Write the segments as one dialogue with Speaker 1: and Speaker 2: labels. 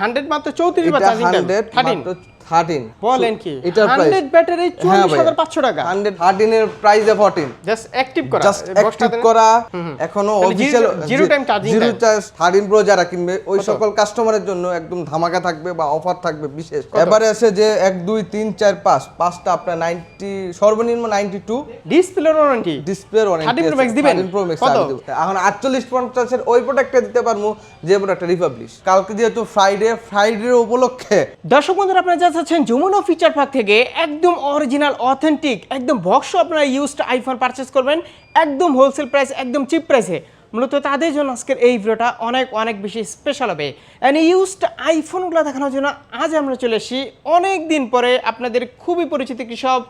Speaker 1: Hundred মাত্র চৌত্রিশ বা
Speaker 2: এটা
Speaker 1: চার্জিং টাইম
Speaker 2: হান্ড্রেড
Speaker 1: থার্টিন।
Speaker 2: মাত্র থার্টিন
Speaker 1: বলেন কি?
Speaker 2: এটার প্রাইস
Speaker 1: হান্ড্রেড ব্যাটারি
Speaker 2: হ্যাঁ
Speaker 1: টাকা।
Speaker 2: হান্ড্রেড থার্টিনের প্রাইস ফোরটিন
Speaker 1: জাস্ট অ্যাক্টিভ করা।
Speaker 2: জাস্ট অ্যাক্টিভ করা।
Speaker 1: এখনও
Speaker 2: official
Speaker 1: zero time charging
Speaker 2: zero charge thirteen pro যারা কিনবে ওই সকল কাস্টমারের জন্য একদম ধামাকা থাকবে বা অফার থাকবে বিশেষ। এবারে আছে যে এক দুই তিন চার পাঁচ। পাঁচটা আপনার নাইনটি সর্বনিম্ন নাইনটি টু
Speaker 1: ডিসপ্লে ওয়ারেন্টি
Speaker 2: ডিসপ্লের অনেক
Speaker 1: 13 Pro Max দিবেন?
Speaker 2: Pro max? এখন আটচল্লিশ পঞ্চাশের ওই প্রোডাক্টটা দিতে পারব যে প্রোডাক্টটা রিপাবলিশ কালকে যেহেতু ফ্রাইডে ফ্রাইডে উপলক্ষে।
Speaker 1: দর্শক বন্ধুরা আপনারা যা চাচ্ছেন যমুনা ফিচার পার্ক থেকে একদম অরিজিনাল অথেন্টিক একদম বক্স আপনারা ইউজড আইফোন পারচেস করবেন, একদম হোলসেল প্রাইস একদম চিপ প্রাইসে মূলত তাদের জন্য আজকের এই ভিডিওটা অনেক অনেক বেশি স্পেশাল হবে। অ্যান্ড ইউজড আইফোনগুলো দেখানোর জন্য আজ আমরা চলে এসেছি অনেক দিন পরে আপনাদের খুবই পরিচিত কৃষক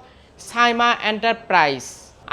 Speaker 1: সাইমা এন্টারপ্রাইজ।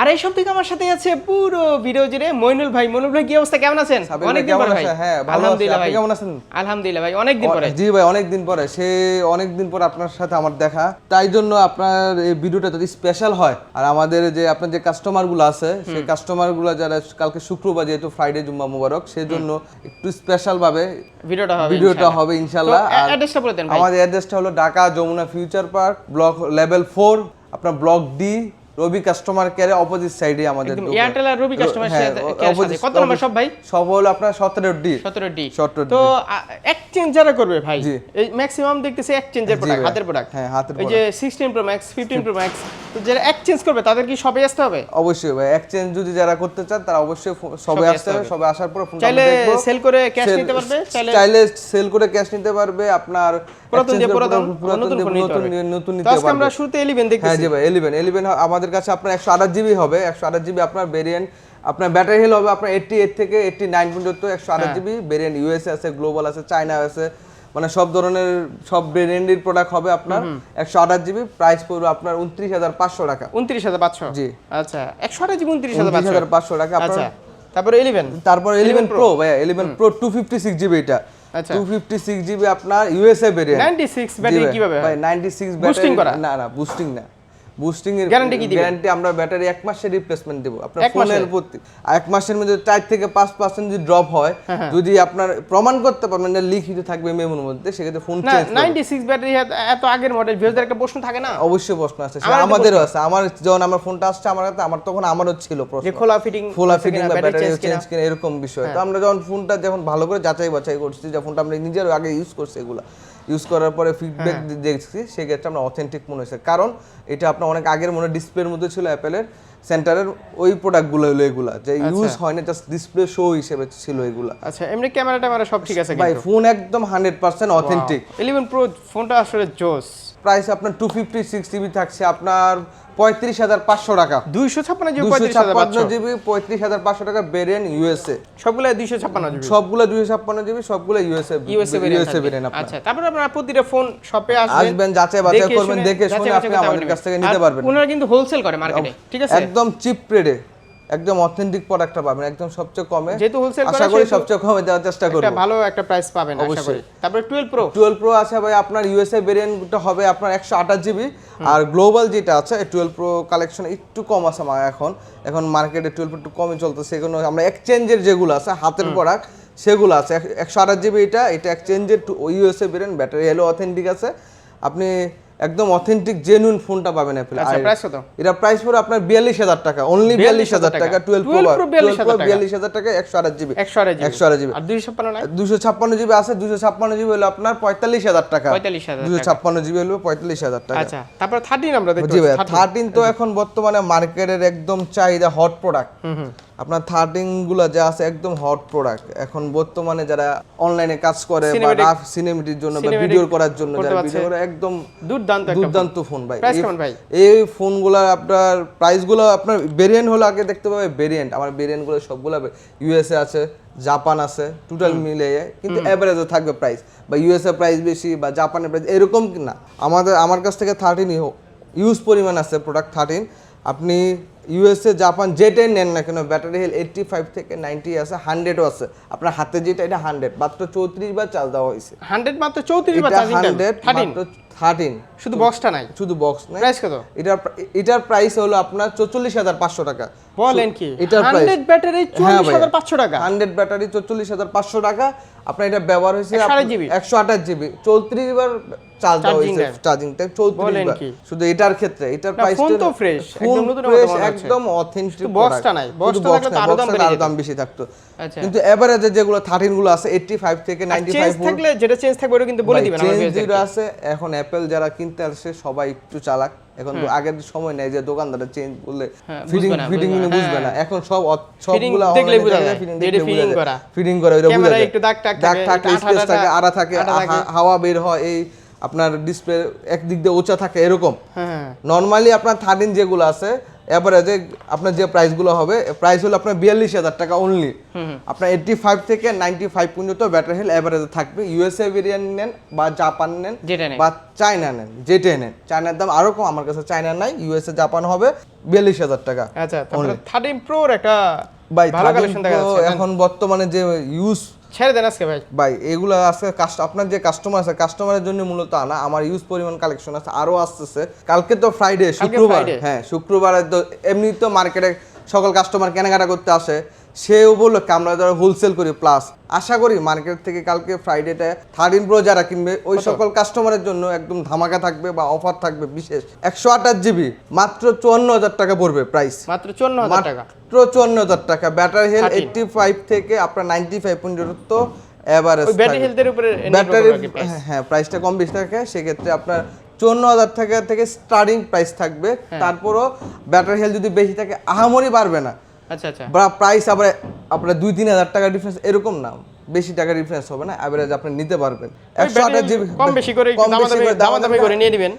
Speaker 1: আর এই সব থেকে আমার সাথে আছে পুরো ভিডিও জুড়ে মইনুল ভাই। মইনুল ভাই কি অবস্থা? কেমন আছেন? অনেকদিন
Speaker 2: কেমন
Speaker 1: পরে ভাই।
Speaker 2: হ্যাঁ।
Speaker 1: আলহামদুলিল্লাহ
Speaker 2: আপনি
Speaker 1: ভাই।
Speaker 2: কেমন আছেন?
Speaker 1: আলহামদুলিল্লাহ ভাই অনেকদিন পরে।
Speaker 2: জি ভাই অনেকদিন পরে। সে অনেকদিন পরে আপনার সাথে আমার দেখা। তাই জন্য আপনার এই ভিডিওটা যদি স্পেশাল হয় আর আমাদের যে আপনার যে কাস্টমারগুলো আছে সেই কাস্টমারগুলো যারা কালকে শুক্রবার যেহেতু ফ্রাইডে জুম্মা মুবারক সেই জন্য একটু স্পেশাল ভাবে
Speaker 1: ভিডিওটা হবে
Speaker 2: ভিডিওটা হবে ইনশাল্লাহ
Speaker 1: তো
Speaker 2: আর
Speaker 1: অ্যাড্রেসটা বলে দেন ভাই।
Speaker 2: আমাদের অ্যাড্রেসটা হলো Dhaka Jamuna future park block level four আপনার ব্লক ডি রবি কাস্টমার কেয়ারে অপোজিট সাইডে আমাদের
Speaker 1: এয়ারটেল আর রবি কাস্টমার কেয়ার কত নম্বর সব ভাই?
Speaker 2: সব হলো আপনার সতেরো ডি
Speaker 1: 17 ডি তো এক্সচেঞ্জ যারা করবে ভাই। এই ম্যাক্সিমাম দেখতেছি এক্সচেঞ্জের প্রোডাক্ট হাতের প্রোডাক্ট
Speaker 2: হ্যাঁ, হাতের
Speaker 1: এই যে 16 প্রো ম্যাক্স 15 প্রো ম্যাক্স তো যারা এক্সচেঞ্জ করবে তাদের কি সবে আসতে হবে?
Speaker 2: অবশ্যই ভাই এক্সচেঞ্জ যদি যারা করতে চান তারা অবশ্যই সবে আসতে হবে সবে আসার পর ফোনটা
Speaker 1: চাইলে সেল করে ক্যাশ নিতে পারবে চাইলে
Speaker 2: সেল করে ক্যাশ নিতে পারবে আপনার
Speaker 1: পুরাতন
Speaker 2: করে
Speaker 1: পুরাতন নতুন নিতে
Speaker 2: নতুন
Speaker 1: পারবে।
Speaker 2: নতুন নিতে
Speaker 1: আজকে আমরা
Speaker 2: পারবে।
Speaker 1: শুরুতে 11
Speaker 2: হ্যাঁ জি ভাই এলিভেন এলিভেন আমাদের কাছে আপনার একশো আঠাশ জিবি হবে একশো আঠাশ জিবি আপনার ভেরিয়েন্ট আপনার ব্যাটারি হেল হবে আপনার এইটটি এইট থেকে এইটটি নাইন পর্যন্ত একশো আঠাশ। জিবি ভেরিয়েন্ট ইউএসএ আছে গ্লোবাল আছে চায়না আছে মানে সব ধরনের সব ব্র্যান্ডের প্রোডাক্ট হবে আপনার একশো আঠাশ জিবি প্রাইস পড়বে আপনার উনত্রিশ হাজার পাঁচশো টাকা।
Speaker 1: 29500
Speaker 2: জি।
Speaker 1: আচ্ছা 100 জি 29500
Speaker 2: উনত্রিশ হাজার পাঁচশো? টাকা
Speaker 1: আচ্ছা তারপরে 11
Speaker 2: তারপর ইলেভেন প্রো ভাইয়া eleven pro two fifty six GB এটা।
Speaker 1: আচ্ছা।
Speaker 2: টু ফিফটি সিক্স জিবি আপনার ইউএসএ ভেরিয়েন্ট
Speaker 1: 96 ব্যাটারি কীভাবে
Speaker 2: ভাই নাইনটি সিক্স
Speaker 1: Boosting করা?
Speaker 2: না না বুস্টিং না। বুস্টিং এর
Speaker 1: Guarantee কি দিবেন?
Speaker 2: গ্যারান্টি আমরা ব্যাটারি এক মাসের রিপ্লেসমেন্ট দেবো। আপনার ফোনের প্রতি এক মাসের মধ্যে চার থেকে পাঁচ পার্সেন্ট যদি ড্রপ হয়
Speaker 1: হ্যাঁ,
Speaker 2: যদি আপনার প্রমাণ করতে পারবেন যে লিখিত থাকবে মেমোর মধ্যে সেক্ষেত্রে ফোন
Speaker 1: না 96 ব্যাটারি এত আগের মডেল ভিউজদের একটা প্রশ্ন থাকে না?
Speaker 2: অবশ্যই প্রশ্ন আছে। আমাদেরও আছে। আমার যখন আমার ফোনটা আসছে আমার কাছে আমার তখন আমারও ছিল প্রশ্ন।
Speaker 1: যে খোলা ফিটিং
Speaker 2: ফোলা ফিটিং বা ব্যাটারি
Speaker 1: চেঞ্জ
Speaker 2: চেঞ্জ কিনা এরকম বিষয়। তো আমরা যখন ফোনটা যখন ভালো করে যাচাই বাছাই করছি যে ফোনটা আমরা নিজের আগে ইউজ করছি এগুলা ইউজ করার পরে ফিডব্যাক দেখছি সেক্ষেত্রে আমরা অথেন্টিক মনে হয়েছে কারণ এটা আপনার অনেক আগের মনে ডিসপ্লের মধ্যে ছিল অ্যাপেলের সেন্টারের ওই প্রোডাক্টগুলো হলো এগুলা। যে ইউজ হয় না জাস্ট ডিসপ্লে শো হিসেবে ছিল এগুলা।
Speaker 1: আচ্ছা এমনি ক্যামেরা ট্যামেরা সব ঠিক আছে
Speaker 2: ভাই ফোন একদম hundred percent authentic
Speaker 1: eleven pro ফোনটা আসলে জোস।
Speaker 2: প্রাইস আপনার টু ফিফটি সিক্স জিবি থাকছে আপনার পঁয়ত্রিশ হাজার পাঁচশো টাকা।
Speaker 1: দুইশো ছাপ্পান্ন জিবি
Speaker 2: ছাপ্পান্ন জিবি পঁয়ত্রিশ হাজার পাঁচশো টাকা বেরিয়ান ইউএসএ
Speaker 1: সবগুলো দুইশো ছাপ্পান্ন জিবি।
Speaker 2: সবগুলো দুইশো ছাপ্পান্ন জিবি সবগুলো ইউএসএ
Speaker 1: ইউএসএ
Speaker 2: ইউএসএ আপনার
Speaker 1: আচ্ছা তারপরে আপনারা প্রতিটা ফোন শপে আসবেন।
Speaker 2: যাচাই বাছাই করবেন দেখে শুনে আপনি আমাদের কাছ থেকে নিতে পারবেন।
Speaker 1: ওনারা কিন্তু হোলসেল করে মার্কেটে ঠিক আছে?
Speaker 2: একদম চিপ রেটে একদম অথেন্টিক প্রোডাক্টটা পাবেন একদম সবচেয়ে কমে।
Speaker 1: যেহেতু wholesale
Speaker 2: আশা
Speaker 1: করি
Speaker 2: সবচেয়ে কমে দেওয়ার চেষ্টা করব।
Speaker 1: একটা ভালো একটা প্রাইস পাবেন আশা করি। তারপরে টুয়েলভ প্রো
Speaker 2: টুয়েলভ প্রো আছে ভাই আপনার ইউএসএ ভেরিয়েন্টটা হবে আপনার একশো আঠাশ জিবি আর গ্লোবাল যেটা আছে টুয়েলভ প্রো কালেকশন একটু কম আছে এখন। এখন মার্কেটে টুয়েলভ একটু কমই চলতেছে সেগুলো আমরা এক্সচেঞ্জের যেগুলো আছে হাতের প্রোডাক্ট সেগুলো আছে। এক- একশো আঠাশ জিবি এটা এটা এক্সচেঞ্জের ইউএসএ ভেরিয়েন্ট ব্যাটারি এলো অথেন্টিক আছে। আপনি একদম অথেন্টিক জেনুইন ফোনটা পাবেন অ্যাপেল
Speaker 1: আচ্ছা প্রাইস কত?
Speaker 2: এটা প্রাইস পড়ে আপনার বিয়াল্লিশ হাজার টাকা অনলি বিয়াল্লিশ হাজার টাকা।
Speaker 1: 12
Speaker 2: প্রো
Speaker 1: 42,000 টাকা।
Speaker 2: বিয়াল্লিশ হাজার টাকা একশো আঠাশ জিবি।
Speaker 1: একশো আড়াই জিবি। আর দুইশো ছাপ্পান্ন নাই
Speaker 2: দুশো ছাপ্পান্ন জিবি আছে দুশো ছাপ্পান্ন জিবি হলো আপনার পঁয়তাল্লিশ হাজার টাকা।
Speaker 1: পঁয়তাল্লিশ হাজার
Speaker 2: দুশো ছাপ্পান্ন জিবি হলো পঁয়তাল্লিশ হাজার টাকা।
Speaker 1: আচ্ছা তারপর থার্টিন আমরা দেখতে
Speaker 2: জি ভাই
Speaker 1: পাচ্ছি, 13
Speaker 2: থার্টিন তো এখন বর্তমানে মার্কেটের একদম চাহিদা হট প্রোডাক্ট আপনার থার্টিনগুলো যা আছে একদম হট প্রোডাক্ট এখন বর্তমানে যারা অনলাইনে কাজ করে বা রাফ সিনেমেটির জন্য বা ভিডিও করার জন্য যারা ভিডিও করে একদম
Speaker 1: দুর্দান্ত একটা
Speaker 2: দুর্দান্ত ফোন ভাই। এই- ফোনগুলো আপনার প্রাইসগুলো আপনার ভেরিয়েন্ট হলো আগে দেখতে পাবে ভেরিয়েন্ট আমার ভেরিয়েন্টগুলো সবগুলো ইউএসএ আছে জাপান আছে টোটাল মিলিয়ে। কিন্তু অ্যাভারেজও থাকবে প্রাইস বা ইউএসএ প্রাইস বেশি বা জাপানের প্রাইস এরকম কি না? আমাদের আমার কাছ থেকে থার্টিন ইউজ পরিমাণ আছে প্রোডাক্ট থার্টিন আপনি ইউএসএ জাপান যেটাই নেন না কেন ব্যাটারি হেল এইটটি ফাইভ থেকে নাইনটি আছে হান্ড্রেডও আছে। আপনার হাতে যেটা এটা হান্ড্রেড মাত্র চৌত্রিশ বার চার্জ দেওয়া হয়েছে।
Speaker 1: হান্ড্রেড মাত্র চৌত্রিশ
Speaker 2: বার
Speaker 1: চার্জিং
Speaker 2: হান্ড্রেড মাত্র থার্টিন
Speaker 1: শুধু বক্সটা নাই?
Speaker 2: শুধু বক্স নাই।
Speaker 1: প্রাইস কত?
Speaker 2: এটার এটার প্রাইস হলো আপনার চল্লিশ হাজার পাঁচশো টাকা।
Speaker 1: বলেন কি?
Speaker 2: এটার প্রাইস
Speaker 1: হান্ড্রেড ব্যাটারি চল্লিশ হাজার পাঁচশো টাকা।
Speaker 2: হান্ড্রেড ব্যাটারি চল্লিশ হাজার পাঁচশো টাকা। আপনার এটা ব্যবহার হয়েছে
Speaker 1: 128
Speaker 2: একশো আঠাশ জিবি চৌত্রিশ বার চার্জ দেওয়া হয়েছে চার্জিং টাইম চৌত্রিশ
Speaker 1: বলেন
Speaker 2: বার। শুধু এটার ক্ষেত্রে এটার প্রাইস
Speaker 1: phone তো fresh, একদম নতুনের মতো
Speaker 2: একদম অথেন্টিক
Speaker 1: শুধু নাই, box-টা থাকলে তো আরও দাম বেড়ে
Speaker 2: দাম বেশি থাকতো। কিন্তু এভারেজে যেগুলো থার্টিনগুলো আছে এইটটি ফাইভ থেকে নাইনটি
Speaker 1: চেঞ্জ থাকলে যেটা চেঞ্জ থাকবে ওটা কিন্তু বলে দিবেন আমার
Speaker 2: চেঞ্জ আছে এখন অ্যাপেল যারা কিনতে আসে সবাই একটু চালাক। এখন তো আগের সময় নেই যে দোকানদারে চেঞ্জ করলে
Speaker 1: হ্যাঁ,
Speaker 2: ফিটিং ফিটিং
Speaker 1: বুঝবে না,
Speaker 2: বুঝবে না।
Speaker 1: হ্যাঁ।
Speaker 2: এখন সব সবগুলো
Speaker 1: দেখলে বুঝা যায়,
Speaker 2: ফিটিং
Speaker 1: করা।
Speaker 2: ফিটিং করা এটা বুঝা যায়।
Speaker 1: একটু দাগ টাক
Speaker 2: দাগ
Speaker 1: থাকে,
Speaker 2: থাকে স্পেস থাকে আড়া থাকে হাওয়া বের হয় এই আপনার ডিসপ্লে একদিক দিয়ে উঁচা থাকে এরকম।
Speaker 1: হ্যাঁ।
Speaker 2: নর্মালি আপনার থার্টিন যেগুলো আছে এভারেজে আপনার যে প্রাইসগুলো হবে প্রাইস হলো আপনার বিয়াল্লিশ হাজার টাকা অনলি আপনার এইটটি ফাইভ থেকে নাইনটি ফাইভ পর্যন্ত ব্যাটারি হেল এভারেজে থাকবে। ইউএসএ ভেরিয়েন্ট নেন বা জাপান নেন বা চায়না নেন যেটাই নেন। চায়নার দাম আরও কম আমার কাছে চায়না নাই ইউএসএ জাপান হবে বিয়াল্লিশ হাজার টাকা
Speaker 1: আচ্ছা থার্টিন প্রোর একটা ভালো কালেকশন দেখা যাচ্ছে
Speaker 2: এখন বর্তমানে যে ইউজ
Speaker 1: ছেড়ে দেন আজকে ভাই।
Speaker 2: ভাই এগুলো আজকে কাস্ট আপনার যে কাস্টমার আছে কাস্টমারের জন্য মূলত আনা আমার ইউজ পরিমাণ কালেকশন আছে আরও আসতেছে। কালকে তো ফ্রাইডে শুক্রবার। হ্যাঁ শুক্রবারে তো এমনি তো মার্কেটে সকল কাস্টমার কেনাকাটা করতে আসে। সে উপলক্ষে আমরা যারা হোলসেল করি প্লাস আশা করি মার্কেট থেকে কালকে ফ্রাইডেতে থার্টিন প্রো যারা কিনবে ওই সকল কাস্টমারের জন্য একদম ধামাকা থাকবে বা অফার থাকবে বিশেষ। একশো আঠাশ জিবি মাত্র চুয়ান্ন হাজার টাকা পড়বে প্রাইস
Speaker 1: মাত্র চুয়ান্ন হাজার টাকা।
Speaker 2: মাত্র চুয়ান্ন হাজার টাকা। ব্যাটারি হেল এইটটি ফাইভ থেকে আপনার নাইনটি ফাইভ পর্যন্ত এভারেজ
Speaker 1: ওই ব্যাটারি হেলথের উপরে
Speaker 2: ব্যাটারি হ্যাঁ প্রাইসটা কম বেশি থাকে সেক্ষেত্রে আপনার চুয়ান্ন হাজার টাকা থেকে স্টার্টিং প্রাইস থাকবে।
Speaker 1: হ্যাঁ।
Speaker 2: তারপরও ব্যাটারি হেলথ যদি বেশি থাকে আহামরি বাড়বে না।
Speaker 1: আচ্ছা আচ্ছা।
Speaker 2: বা প্রাইস আবার আপনার দুই তিন হাজার টাকা ডিফারেন্স এরকম না। বেশি টাকা ডিফারেন্স হবে না অ্যাভারেজ আপনি নিতে পারবেন। একশো আঠাশ জিবি
Speaker 1: কম বেশি করে দামাদামি করে নিয়ে দিবেন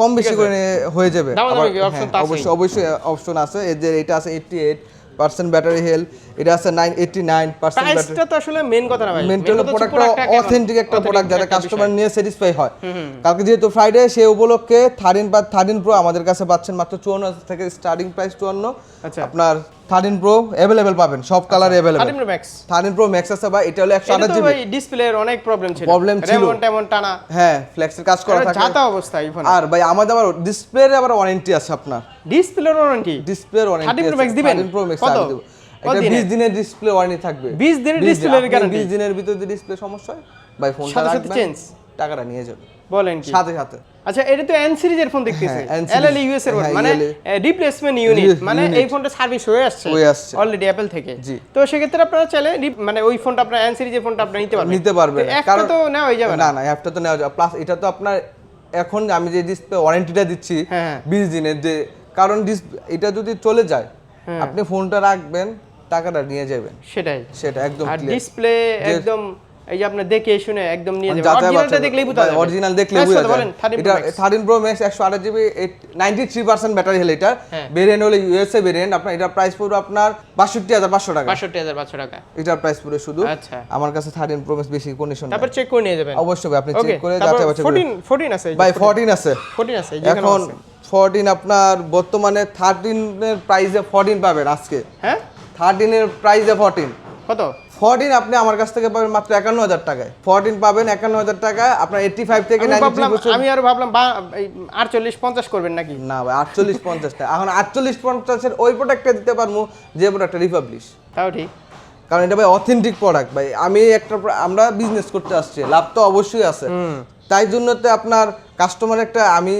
Speaker 2: কম বেশি করে হয়ে যাবে। হ্যাঁ। অবশ্যই অবশ্যই অপশন আছে। এই যে এটা আছে এইটটি এইট পার্সেন্ট ব্যাটারি এটা আছে নাইন এইটটি নাইন পার্সেন্ট
Speaker 1: তো আসলে মেন কথা না ভাই। Main
Speaker 2: প্রোডাক্টটা। অথেন্টিক একটা প্রোডাক্ট যাতে কাস্টমার নিয়ে স্যাটিসফাই হয়। কালকে যেহেতু ফ্রাইডে সে উপলক্ষে থার্টিন বা থার্টিন প্রো আমাদের কাছে পাচ্ছেন মাত্র চুয়ান্ন থেকে স্টার্টিং প্রাইস চুয়ান্ন।
Speaker 1: আচ্ছা।
Speaker 2: আপনার থার্টিন প্রো অ্যাভেলেবেল পাবেন সব colour available
Speaker 1: 13 max
Speaker 2: thirteen pro max আছে বা এটা হলো একশো আঠাশ জিবি
Speaker 1: ভাই ডিসপ্লের অনেক প্রবলেম ছিল।
Speaker 2: Problem ছিল।
Speaker 1: টেমন টানা।
Speaker 2: হ্যাঁ ফ্লেক্সের কাজ করা থাকে।
Speaker 1: যাতা অবস্থা এই ফোনে
Speaker 2: আর ভাই আমাদের আবার ডিসপ্লের আবার ওয়ারেন্টি আছে আপনার।
Speaker 1: ডিসপ্লের ওয়ারেন্টি
Speaker 2: ডিসপ্লের ওয়ারেন্টি
Speaker 1: 13 Pro Max দিবেন?
Speaker 2: Pro max? আমি দেব। এটা
Speaker 1: দিনের?
Speaker 2: 20 দিনের ডিসপ্লে ওয়ারেন্টি থাকবে।
Speaker 1: 20 দিনের
Speaker 2: 20
Speaker 1: display-র
Speaker 2: আপনি 20 দিনের ভিতরে যদি ডিসপ্লে সমস্যা হয় ভাই ফোনটা রাখবেন? টাকাটা নিয়ে যাবে।
Speaker 1: বলেন কি?
Speaker 2: সাথে সাথে।
Speaker 1: আচ্ছা এটা তো এন সিরিজের ফোন দেখতেছি।
Speaker 2: হ্যাঁ, series।
Speaker 1: এলএলই ইউএস এর
Speaker 2: হ্যাঁ,
Speaker 1: মানে রিপ্লেসমেন্ট ইউনিট মানে এই ফোনটা সার্ভিস হয়ে আসছে
Speaker 2: হয়ে আসছে।
Speaker 1: অলরেডি অ্যাপল থেকে। তো সেক্ষেত্রে আপনারা চাইলে মানে ওই ফোনটা আপনার এন সিরিজের ফোনটা আপনি নিতে পারবেন।
Speaker 2: নিতে পারবেন।
Speaker 1: একটা তো নেওয়া হয়ে যাবে না।
Speaker 2: না অ্যাপটা তো নেওয়া যাবে। প্লাস এটা তো আপনার এখন আমি যে ডিসপ্লে ওয়ারেন্টিটা দিচ্ছি
Speaker 1: হ্যাঁ।
Speaker 2: 20 দিনের যে কারণ এটা যদি চলে যায়
Speaker 1: হ্যাঁ।
Speaker 2: আপনি ফোনটা রাখবেন টাকাটা নিয়ে যাবেন।
Speaker 1: সেটাই।
Speaker 2: সেটা একদম
Speaker 1: আর ডিসপ্লে একদম এই যে আপনি দেখে শুনে একদম নিয়ে যাবেন।
Speaker 2: যাচাই
Speaker 1: অরিজিনালটা দেখলেই বুঝা যাবে।
Speaker 2: অরিজিনাল দেখলে
Speaker 1: Price
Speaker 2: বুঝা
Speaker 1: কত
Speaker 2: যায়।
Speaker 1: বলেন 13
Speaker 2: এটা 13 pro max 128 GB 93% battery health এটা। ভেরিয়েন্ট হলো ইউএসএ ভেরিয়েন্ট আপনার এটা প্রাইস পড়বে আপনার 62500 টাকা।
Speaker 1: 62500 টাকা।
Speaker 2: এটার প্রাইস পড়বে শুধু।
Speaker 1: আচ্ছা।
Speaker 2: আমার কাছে 13 প্রো ম্যাক্স বেশি কন্ডিশন
Speaker 1: তারপর চেক করে নিয়ে যাবেন।
Speaker 2: অবশ্যই আপনি চেক করে যাচাই বাছাই
Speaker 1: 14 14 আছে
Speaker 2: ভাই 14 আছে।
Speaker 1: 14 আছে
Speaker 2: এখন
Speaker 1: আছে।
Speaker 2: 14 আপনার বর্তমানে 13 এর প্রাইসে 14 পাবেন আজকে।
Speaker 1: হ্যাঁ?
Speaker 2: 13 এর প্রাইসে 14
Speaker 1: কত?
Speaker 2: 14 আপনি আমার কাছ থেকে পাবেন মাত্র 51000 টাকায়। 14 পাবেন 51000 টাকায় আপনার 85 থেকে
Speaker 1: আমি
Speaker 2: 93
Speaker 1: ভাবলাম
Speaker 2: বছর
Speaker 1: আমি আর ভাবলাম 48 50 করবেন নাকি?
Speaker 2: না ভাই আটচল্লিশ পঞ্চাশটা। এখন 48 50 এর ওই প্রোডাক্টটা দিতে পারব যে প্রোডাক্টটা রিপাবলিশ
Speaker 1: তাও ঠিক।
Speaker 2: কারণ এটা ভাই অথেন্টিক প্রোডাক্ট ভাই। আমি একটা আমরা বিজনেস করতে আসছি লাভ তো অবশ্যই আছে। তাই জন্য তো আপনার কাস্টমার একটা আমি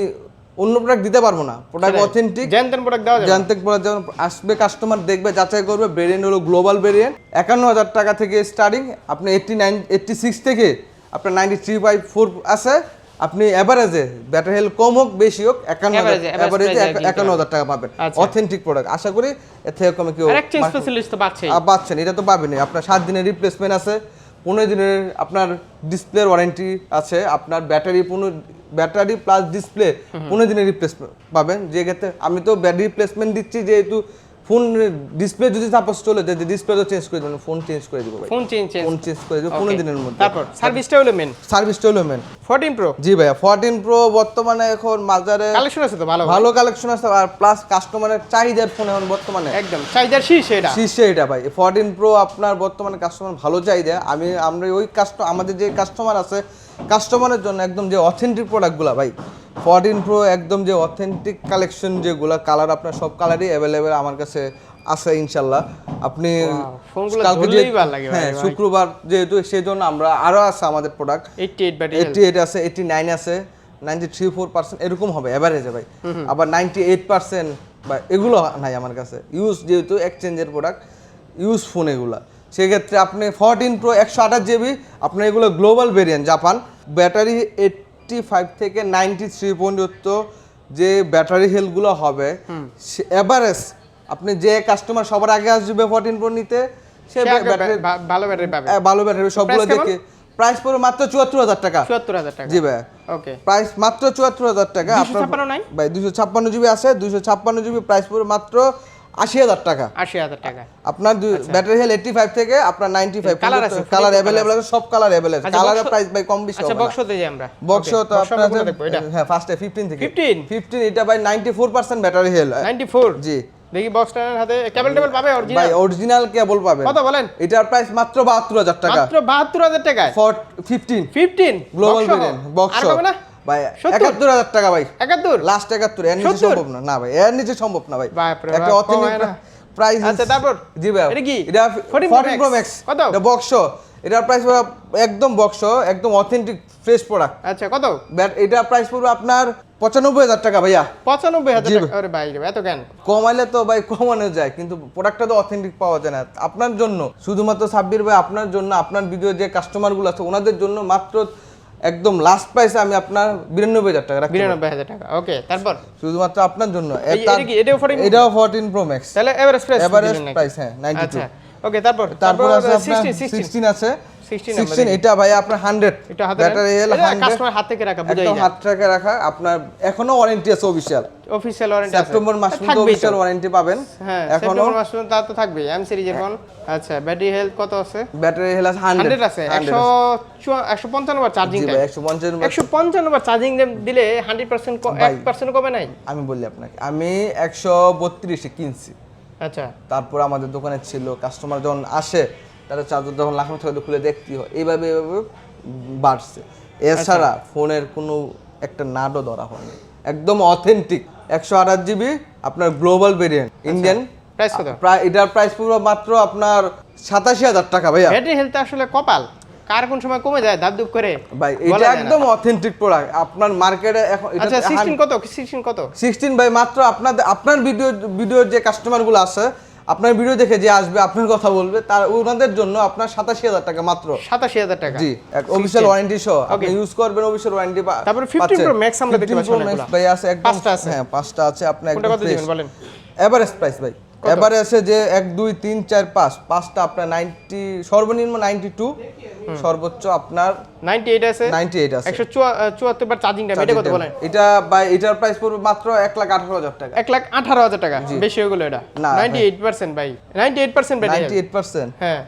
Speaker 2: অন্য প্রোডাক্ট দিতে পারব না। প্রোডাক্ট অথেন্টিক
Speaker 1: জেনতেন প্রোডাক্ট দেওয়া যাবে
Speaker 2: জানতে পরে যখন আসবে কাস্টমার দেখবে যাচাই করবে ভেরিয়েন্ট হলো গ্লোবাল ভেরিয়েন্ট একান্ন হাজার টাকা থেকে স্টার্টিং আপনি এইটটি নাইন এইটটি সিক্স থেকে আপনার নাইনটি থ্রি বাই ফোর আছে। আপনি অ্যাভারেজে ব্যাটারি হেল কম হোক বেশি হোক একান্ন অ্যাভারেজে একান্ন হাজার টাকা পাবেন।
Speaker 1: আচ্ছা।
Speaker 2: অথেন্টিক প্রোডাক্ট আশা করি এর থেকে কমে কেউ পাচ্ছেন। এটা তো পাবেনই। আপনার সাত দিনের রিপ্লেসমেন্ট আছে। পনেরো দিনের আপনার ডিসপ্লের ওয়ারেন্টি আছে আপনার ব্যাটারি পনেরো ব্যাটারি প্লাস ডিসপ্লে পনেরো দিনের রিপ্লেসমেন্ট পাবেন। যে ক্ষেত্রে আমি তো ব্যাটারি রিপ্লেসমেন্ট দিচ্ছি যেহেতু ফোন ডিসপ্লে যদি সাপোজ চলে যায় ডিসপ্লে তো চেঞ্জ করে দেবেন ফোন চেঞ্জ করে দিব
Speaker 1: ফোন চেঞ্জ
Speaker 2: ফোন চেঞ্জ করে দিব দিনের মধ্যে।
Speaker 1: তারপর সার্ভিসটা হলো মেন
Speaker 2: সার্ভিসটা হলো মেন
Speaker 1: ফোরটিন প্রো
Speaker 2: জি ভাইয়া ফোরটিন প্রো বর্তমানে এখন বাজারে
Speaker 1: কালেকশন আছে তো ভালো
Speaker 2: ভালো। কালেকশন আছে আর প্লাস কাস্টমারের চাহিদার ফোন এখন বর্তমানে।
Speaker 1: একদম চাহিদার শীর্ষে এটা।
Speaker 2: শীর্ষে এটা ভাই। ফোরটিন প্রো আপনার বর্তমানে কাস্টমার ভালো চাহিদা। আমি আমরা ওই কাস্ট আমাদের যে কাস্টমার আছে কাস্টমারের জন্য একদম যে অথেন্টিক প্রোডাক্টগুলো ভাই। ফোরটিন প্রো একদম যে অথেন্টিক কালেকশন যেগুলো কালার আপনার সব কালারই অ্যাভেলেবেল আমার কাছে আছে ইনশাল্লাহ। আপনি কালকে যে- হ্যাঁ শুক্রবার যেহেতু সেই জন্য আমরা আরও আছে আমাদের প্রোডাক্ট
Speaker 1: এইটটি এইট
Speaker 2: আছে এইটটি নাইন আছে নাইনটি থ্রি ফোর পার্সেন্ট এরকম হবে অ্যাভারেজে ভাই। আবার নাইনটি এইট পার্সেন্ট বা এগুলো নাই আমার কাছে। ইউজ যেহেতু এক্সচেঞ্জের প্রোডাক্ট ইউজ ফোন এগুলো। সেক্ষেত্রে আপনি ফোরটিন প্রো একশো আঠাশ জিবি আপনার এগুলো global variant Japan battery eighty five থেকে নাইনটি থ্রি পর্যন্ত যে ব্যাটারি হেলথগুলো হবে এভারেজ আপনি যে কাস্টমার সবার আগে আসবে ফোরটিন প্রো নিতে সে
Speaker 1: ভালো ব্যাটারি পাবে।
Speaker 2: হ্যাঁ, ভালো ব্যাটারি সবগুলো দেখে। প্রাইস পড়বে মাত্র চুয়াত্তর হাজার টাকা।
Speaker 1: চুয়াত্তর হাজার টাকা।
Speaker 2: জি ভাই।
Speaker 1: ওকে।
Speaker 2: প্রাইস মাত্র চুয়াত্তর হাজার টাকা।
Speaker 1: 256 নাই?
Speaker 2: ভাই দুশো ছাপ্পান্ন জিবি আছে দুশো ছাপ্পান্ন জিবি প্রাইস পড়বে মাত্র আশি হাজার টাকা।
Speaker 1: আশি হাজার টাকা।
Speaker 2: আপনার ব্যাটারি হেল এইটটি ফাইভ থেকে আপনার নাইনটি ফাইভ
Speaker 1: Colour আছে,
Speaker 2: কালার অ্যাভেলেবল আছে সব কালার অ্যাভেলেবল কালারের প্রাইস ভাই কম বেশি
Speaker 1: আচ্ছা বক্সতে যাই আমরা।
Speaker 2: বক্স তো আপনার হ্যাঁ ফার্স্টে ফিফটিন থেকে।
Speaker 1: 15?
Speaker 2: ফিফটিন এটা ভাই ninety four percent battery health
Speaker 1: 94
Speaker 2: জি।
Speaker 1: দেখি বক্সটার হাতে। কেবল টেবল পাবে
Speaker 2: ভাই
Speaker 1: অরিজিনাল
Speaker 2: অরিজিনাল কেবল পাবেন।
Speaker 1: কত বলেন?
Speaker 2: এটার প্রাইস মাত্র বাহাত্তর হাজার টাকা।
Speaker 1: মাত্র বাহাত্তর হাজার টাকায়?
Speaker 2: For fifteen
Speaker 1: 15
Speaker 2: global variant box
Speaker 1: আর কবে না?
Speaker 2: ভাই একাত্তর হাজার টাকা ভাই।
Speaker 1: একাত্তর?
Speaker 2: লাস্ট একাত্তর এর নিচে সম্ভব না। না ভাই এর নিচে সম্ভব না ভাই। একটা
Speaker 1: বাপ,
Speaker 2: অথেন্টিক
Speaker 1: কমায় না।
Speaker 2: প্রাইস
Speaker 1: আচ্ছা, তারপর?
Speaker 2: জি ভাই।
Speaker 1: এটা কি?
Speaker 2: এটা
Speaker 1: 14
Speaker 2: 14 প্রো ম্যাক্স
Speaker 1: কত?
Speaker 2: এটা বক্স এটার প্রাইস একদম বক্স একদম অথেন্টিক ফ্রেশ প্রোডাক্ট
Speaker 1: আচ্ছা কত?
Speaker 2: এটা প্রাইস পড়বে আপনার পঁচানব্বই হাজার টাকা ভাইয়া।
Speaker 1: পঁচানব্বই হাজার টাকা। আরে ভাই এত কেন?
Speaker 2: কমাইলে তো ভাই কমানো যায় কিন্তু প্রোডাক্টটা তো অথেন্টিক পাওয়া যায় না। আপনার জন্য শুধুমাত্র সাব্বির ভাই আপনার জন্য আপনার ভিডিও যে কাস্টমারগুলো আছে ওনাদের জন্য মাত্র একদম লাস্ট প্রাইসে আমি আপনার বিরানব্বই হাজার টাকা।
Speaker 1: বিরানব্বই হাজার টাকা। ওকে তারপর?
Speaker 2: শুধুমাত্র আপনার জন্য?
Speaker 1: এটাও 14
Speaker 2: এটাও ফোরটিন প্রো ম্যাক্স
Speaker 1: তাহলে এভারেজ প্রাইস
Speaker 2: এভারেজ প্রাইস হ্যাঁ নাইনটি টু
Speaker 1: ওকে তারপর
Speaker 2: তারপর আছে আপনার
Speaker 1: 16 16
Speaker 2: সিক্সটিন আছে।
Speaker 1: 16
Speaker 2: এটা ভাই আপনার হান্ড্রেড
Speaker 1: এটা হাতে
Speaker 2: ব্যাটারি হেল হান্ড্রেড
Speaker 1: কাস্টমার হাত থেকে রাখা বুঝাই
Speaker 2: একদম হাত থেকে রাখা। আপনার এখনও ওয়ারেন্টি আছে অফিসিয়াল
Speaker 1: অফিশিয়াল ওয়ারেন্টি
Speaker 2: সেপ্টেম্বর মাস পর্যন্ত
Speaker 1: থাকবেই
Speaker 2: ওয়ারেন্টি পাবেন।
Speaker 1: হ্যাঁ
Speaker 2: এখনও
Speaker 1: সেপ্টেম্বর মাস পর্যন্ত তা তো থাকবে এম সিরিজের ফোন আচ্ছা ব্যাটারি হেলথ কত আছে?
Speaker 2: ব্যাটারি আছে
Speaker 1: বার চার্জিং টাইম বার চার্জিং দিলে কমে নাই?
Speaker 2: আমি বলি আপনাকে আমি একশো বত্রিশে কিনছি।
Speaker 1: আচ্ছা।
Speaker 2: তারপর আমাদের দোকানে ছিল কাস্টমার যখন আসে তারা চার্জার যখন লাখানো থেকে খুলে দেখতে হয়। এইভাবে এইভাবে বাড়ছে। এছাড়া ফোনের কোনো একটা নাটও ধরা হয়নি। একদম অথেন্টিক একশো আঠাশ জিবি আপনার গ্লোবাল ভেরিয়েন্ট ইন্ডিয়ান
Speaker 1: প্রাইস কত?
Speaker 2: প্রায় এটার প্রাইস পুরো মাত্র আপনার সাতাশি হাজার টাকা ভাইয়া।
Speaker 1: ব্যাটারি হেলথ আসলে কপাল। কার কোন সময় কমে যায় করে?
Speaker 2: ভাই এটা একদম অথেন্টিক প্রোডাক্ট আপনার মার্কেটে এখন
Speaker 1: আচ্ছা সিক্সটিন কত? সিক্সটিন কত?
Speaker 2: সিক্সটিন বাই মাত্র আপনাদের আপনার ভিডিও ভিডিওর যে কাস্টমারগুলো আছে আপনার ভিডিও দেখে যে আসবে আপনার কথা বলবে তার ওনাদের জন্য আপনার সাতাশি হাজার টাকা মাত্র।
Speaker 1: সাতাশি হাজার টাকা।
Speaker 2: জি অফিসিয়াল ওয়ারেন্টি সহ। আপনি ইউজ করবেন অফিসিয়াল ওয়ারেন্টি
Speaker 1: তারপরে 15 প্রো ম্যাক্স আমরা দেখতে পাচ্ছি
Speaker 2: ভাই আছে একদম
Speaker 1: পাঁচটা আছে।
Speaker 2: হ্যাঁ পাঁচটা আছে আপনি
Speaker 1: একটা
Speaker 2: একদম এভারেজ প্রাইস ভাই। এভারেজে যে এক দুই তিন চার পাঁচ পাঁচটা আপনার নাইনটি সর্বনিম্ন নাইনটি টু সর্বোচ্চ আপনার
Speaker 1: নাইনটি এইট আছে?
Speaker 2: নাইনটি এইট আছে।
Speaker 1: একশো চুয়াত্তর বার চার্জিং টাইম এটা কত বলেন?
Speaker 2: এটা বাই এটার প্রাইস পড়বে মাত্র এক লাখ আঠারো হাজার টাকা।
Speaker 1: এক লাখ আঠারো হাজার টাকা? বেশি হয়ে গেলো এটা? নাইনটি এইট পার্সেন্ট ভাই। Ninety eight percent
Speaker 2: ninety eight percent
Speaker 1: হ্যাঁ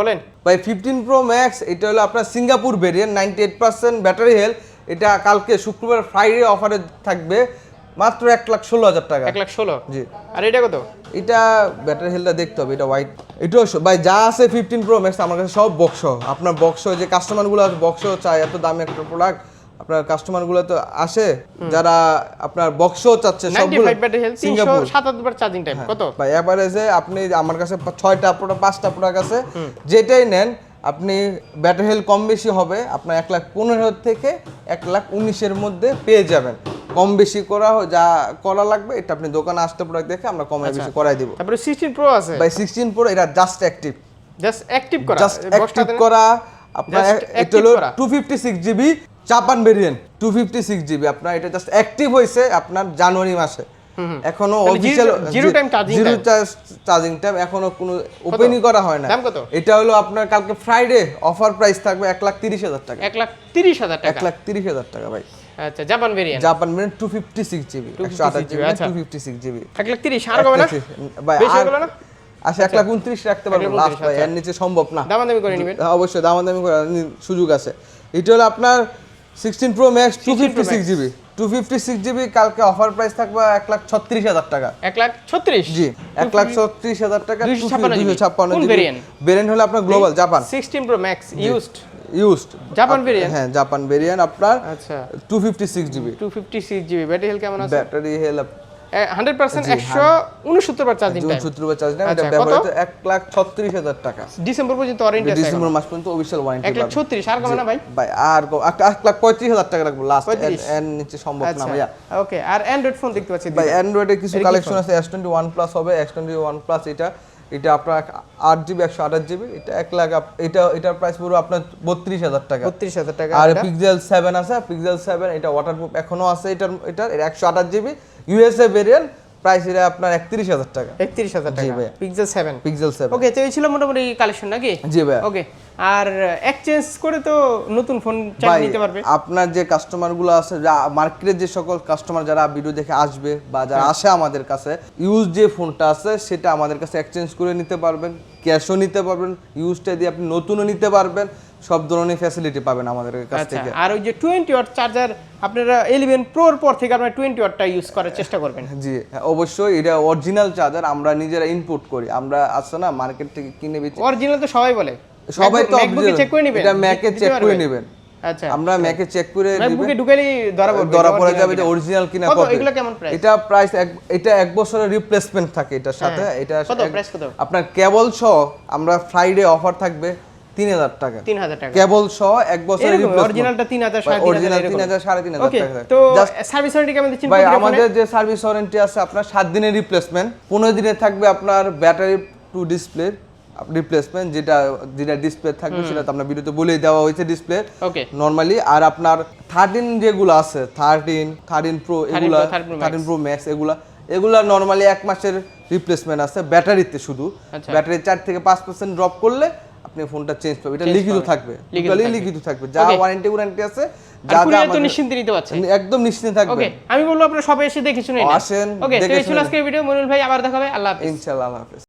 Speaker 1: বলেন।
Speaker 2: বাই ফিফটিন প্রো ম্যাক্স এটা হলো আপনার Singapore variant ninety eight percent battery health এটা কালকে শুক্রবার ফ্রাইডে অফারে থাকবে। মাত্র এক লাখ ষোলো হাজার টাকা।
Speaker 1: এক লাখ ষোলো?
Speaker 2: জি।
Speaker 1: আর এটা কত?
Speaker 2: এটা ব্যাটারি হেলথটা দেখতে হবে এটা হোয়াইট এটাও ভাই যা আছে ফিফটিন প্রো ম্যাক্স আমার কাছে সব বক্স আপনার বক্স যে কাস্টমারগুলো আছে বক্স চায় এত দামি একটা প্রোডাক্ট আপনার কাস্টমারগুলো তো আসে যারা আপনার বক্সও চাচ্ছে সবগুলো সিঙ্গাপুর
Speaker 1: সাতাত্তর বার চার্জিং টাইম কত?
Speaker 2: ভাই অ্যাভারেজে আপনি আমার কাছে ছয়টা প্রোডাক্ট পাঁচটা প্রোডাক্ট আছে যেটাই নেন আপনি ব্যাটারি হেল কম বেশি হবে আপনার এক লাখ পনেরো থেকে এক লাখ উনিশের মধ্যে পেয়ে যাবেন। কম বেশি করা যা করা লাগবে এটা আপনি দোকানে আসতে প্রোডাক্ট দেখে আমরা কমে বেশি করাই দিব।
Speaker 1: তারপরে সিক্সটিন প্রো আছে?
Speaker 2: বাই সিক্সটিন প্রো এটা জাস্ট অ্যাক্টিভ
Speaker 1: জাস্ট অ্যাক্টিভ করা?
Speaker 2: জাস্ট অ্যাক্টিভ করা আপনার এটা হলো
Speaker 1: করা।
Speaker 2: Two fifty six GB Japan variant two fifty six GB আপনার এটা জাস্ট অ্যাক্টিভ হয়েছে আপনার জানুয়ারি মাসে। এখনও
Speaker 1: zero- zero time charging
Speaker 2: zero charging time এখনও কোনো ওপেনই করা হয় না।
Speaker 1: দাম কত?
Speaker 2: এটা হলো আপনার কালকে ফ্রাইডে অফার প্রাইস থাকবে এক লাখ তিরিশ হাজার টাকা।
Speaker 1: এক লাখ তিরিশ হাজার
Speaker 2: এক
Speaker 1: টাকা
Speaker 2: লাখ তিরিশ হাজার টাকা ভাই।
Speaker 1: আচ্ছা Japan variant
Speaker 2: Japan minute two fifty six GB একশো আঠাশ জিবি
Speaker 1: আচ্ছা।
Speaker 2: Two fifty six GB
Speaker 1: 1 lakh তিরিশ আর কবে না?
Speaker 2: ভাই
Speaker 1: বেশি না?
Speaker 2: আচ্ছা 1 লাখ উনত্রিশ রাখতে পারব লাস্ট
Speaker 1: 29,
Speaker 2: ভাই
Speaker 1: আচ্ছা।
Speaker 2: এর নিচে সম্ভব না।
Speaker 1: দামাদামি করে নেবেন।
Speaker 2: হ্যাঁ, অবশ্যই দামাদামি করার সুযোগ আছে। এটা হলো আপনার sixteen pro max two fifty six GB two fifty six GB কালকে অফার প্রাইস থাকবে এক লাখ ছত্রিশ হাজার টাকা।
Speaker 1: এক লাখ ছত্রিশ?
Speaker 2: জি এক লাখ ছত্রিশ হাজার টাকা
Speaker 1: 256
Speaker 2: দুশো ছাপ্পান্ন? ভেরিয়েন্ট হলে আপনার global Japan
Speaker 1: sixteen pro max used
Speaker 2: used
Speaker 1: Japan variant
Speaker 2: হ্যাঁ জাপান ভেরিয়েন্ট আপনার
Speaker 1: আচ্ছা।
Speaker 2: Two fifty six GB
Speaker 1: two fifty six GB battery health কেমন আছে?
Speaker 2: ব্যাটারি হেল
Speaker 1: হান্ড্রেড পার্সেন্ট একশো উনসত্তর বার চার্জিং টাইম
Speaker 2: সত্তর বা চার্জ নেই
Speaker 1: আচ্ছা,
Speaker 2: এটা ব্যবহৃত এক লাখ ছত্রিশ হাজার টাকা।
Speaker 1: ডিসেম্বর পর্যন্ত ওয়ারেন্টি আছে
Speaker 2: ডিসেম্বর মাস পর্যন্ত অফিসিয়াল
Speaker 1: এক লাখ ছত্রিশ আর কমে না ভাই?
Speaker 2: ভাই আর এক এক লাখ পঁয়ত্রিশ হাজার টাকা রাখব লাস্ট
Speaker 1: 35
Speaker 2: নিচে সম্ভব না
Speaker 1: আচ্ছা
Speaker 2: ভাইয়া।
Speaker 1: ওকে আর অ্যান্ড্রয়েড ফোন দেখতে পাচ্ছি
Speaker 2: ভাই কিছু কালেকশন আছে এস টোয়েন্টি ওয়ান প্লাস হবে এস টোয়েন্টি ওয়ান প্লাস এটা। এটা আপনার আট জিবি একশো আঠাশ জিবি এটা এক লাখ এটা এটার প্রাইস পড়বে আপনার বত্রিশ হাজার টাকা।
Speaker 1: বত্রিশ হাজার টাকা
Speaker 2: আর
Speaker 1: পিকজেল
Speaker 2: পিক্সেল সেভেন আছে পিক্সেল সেভেন এটা ওয়াটারপ্রুফ এখনও আছে এটার এটার একশো আঠাশ জিবি ইউএসএ ভেরিয়েন্ট প্রাইস এটা আপনার একত্রিশ হাজার টাকা।
Speaker 1: একত্রিশ হাজার
Speaker 2: জি
Speaker 1: টাকা।
Speaker 2: ভাইয়া।
Speaker 1: Pixel seven
Speaker 2: pixel seven
Speaker 1: okay তো এই ছিল মোটামুটি কালেকশন নাকি?
Speaker 2: জি ভাইয়া।
Speaker 1: ওকে আর এক্সচেঞ্জ করে তো নতুন ফোন
Speaker 2: ভাই
Speaker 1: নিতে পারবে।
Speaker 2: আপনার যে কাস্টমারগুলো আছে যা মার্কেটের যে সকল কাস্টমার যারা ভিডিও দেখে আসবে বা যারা
Speaker 1: হ্যাঁ।
Speaker 2: আসে আমাদের কাছে ইউজ যে ফোনটা আছে সেটা আমাদের কাছে এক্সচেঞ্জ করে নিতে পারবেন ক্যাশও নিতে পারবেন ইউজটা দিয়ে আপনি নতুনও নিতে পারবেন। সব ধরনের ফ্যাসিলিটি পাবেন আমাদের কাছ
Speaker 1: আচ্ছা
Speaker 2: থেকে।
Speaker 1: আর ওই যে টোয়েন্টি ওয়াট চার্জার আপনারা ইলেভেন প্রোর পর থেকে আপনারা টোয়েন্টি ওয়াটটা ইউজ করার চেষ্টা করবেন।
Speaker 2: জি অবশ্যই এটা অরিজিনাল চার্জার আমরা নিজেরা ইনপুট করি। আমরা আছে না মার্কেট থেকে কিনে বেচি।
Speaker 1: অরিজিনাল তো সবাই বলে।
Speaker 2: সবাই তো
Speaker 1: ম্যাকবুকে চেক করে নেবেন
Speaker 2: এটা ম্যাকে চেক করে? নেবেন।
Speaker 1: আচ্ছা।
Speaker 2: আমরা ম্যাকে চেক করে
Speaker 1: ম্যাকবুকে ঢুকেলি ধরা পড়বে
Speaker 2: ধরা পড়ে যাবে যে অরিজিনাল কিনা
Speaker 1: কত? এগুলো কেমন প্রাইস
Speaker 2: এটা প্রাইস এক এটা এক বছরের রিপ্লেসমেন্ট থাকে এটার সাথে। এটা
Speaker 1: হ্যাঁ। কত? প্রাইস কত?
Speaker 2: আপনার কেবল সহ আমরা ফ্রাইডে অফার থাকবে। তিন হাজার টাকা।
Speaker 1: তিন হাজার টাকা।
Speaker 2: কেবল সহ এক বছরের
Speaker 1: অরিজিনালটা তিন হাজার
Speaker 2: অরিজিনাল তিন হাজার সাড়ে তিন হাজার টাকা
Speaker 1: তো সার্ভিস ওয়ারেন্টি কেমন দিচ্ছেন
Speaker 2: ভাই আমাদের যে সার্ভিস ওয়ারেন্টি আছে আপনার সাত দিনের রিপ্লেসমেন্ট পনেরো দিনে থাকবে আপনার ব্যাটারি টু ডিসপ্লে রিপ্লেসমেন্ট যেটা যেটা ডিসপ্লে থাকবে সেটা তো আপনার ভিডিওতে বলেই দেওয়া হয়েছে ডিসপ্লে
Speaker 1: ওকে
Speaker 2: নর্মালি আর আপনার থার্টিন যেগুলো আছে থার্টিন থার্টিন প্রো এগুলা
Speaker 1: Pro, 13 Pro Max।
Speaker 2: Thirteen pro max এগুলা এগুলা নর্মালি এক মাসের রিপ্লেসমেন্ট আছে ব্যাটারিতে শুধু।
Speaker 1: আচ্ছা।
Speaker 2: ব্যাটারি চার থেকে পাঁচ পার্সেন্ট ড্রপ করলে আপনি ফোনটা চেঞ্জ পাবেন এটা লিখিত থাকবে।
Speaker 1: লিখিত
Speaker 2: টোটালি
Speaker 1: থাকবে।
Speaker 2: লিখিত থাকবে। যা ওয়ারেন্টি ওয়ারেন্টি আছে যা যা
Speaker 1: আপনি তো নিশ্চিন্তে নিতে পারছেন
Speaker 2: একদম নিশ্চিন্তে থাকবে।
Speaker 1: ওকে আমি বলব আপনারা সবাই এসে দেখে শুনে
Speaker 2: আসেন,
Speaker 1: ওকে তো
Speaker 2: দেখে
Speaker 1: এই ছিল আজকের ভিডিও মনুল ভাই আবার দেখাবে আল্লাহ হাফেজ।
Speaker 2: ইনশাআল্লাহ আল্লাহ হাফেজ।